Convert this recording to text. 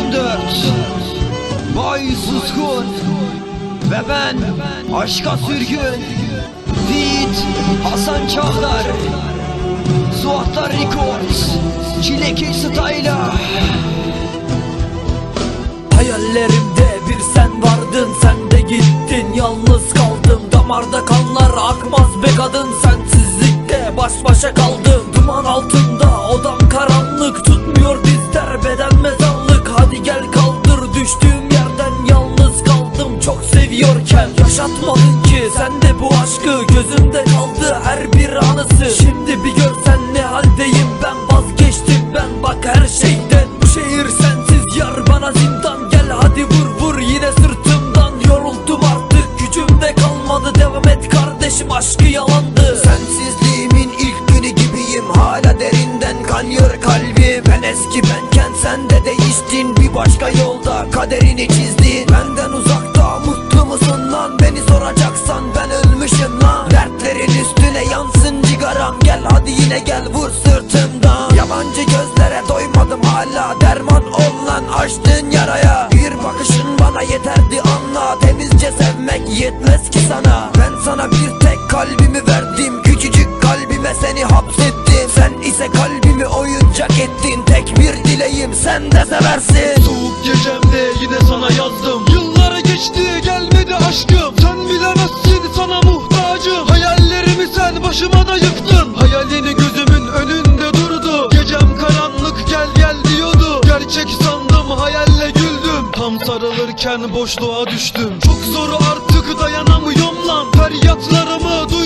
2014 Bay Suskun. Ve ben Aşka Sürgün Fit Hasan Çağlar Suatlar Records Çileki Style'a Hayallerimde bir sen vardın sen de gittin. Yalnız kaldım Damarda kanlar akmaz be kadın. Sensizlikte baş başa kaldım Duman altında odam karanlık Yaşatmadın ki sen de bu aşkı. Gözümde kaldı her bir anısı. Şimdi bir görsen ne haldeyim? Ben vazgeçtim ben bak her şeyden Bu şehir sensiz yar bana zindan. Gel hadi vur vur yine sırtımdan. Yoruldum artık gücümde kalmadı. Devam et kardeşim aşkı yalandı. Sensizliğimin ilk günü gibiyim. Hala derinden kanıyor kalbim Ben eski benken sen de değiştin. Bir başka yolda kaderini çizdin. Benden uzakta açtın yaraya. Bir bakışın bana yeterdi anla. Temizce sevmek yetmez ki sana. Ben sana bir tek kalbimi verdim. Küçücük kalbime seni hapsettim. Sen ise kalbimi oyuncak ettin. Tek bir dileğim sen de seversin. Soğuk gecemde sarılırken boşluğa düştüm. Çok zor artık dayanamıyorum lan. Feryatlarımı duymuyorsun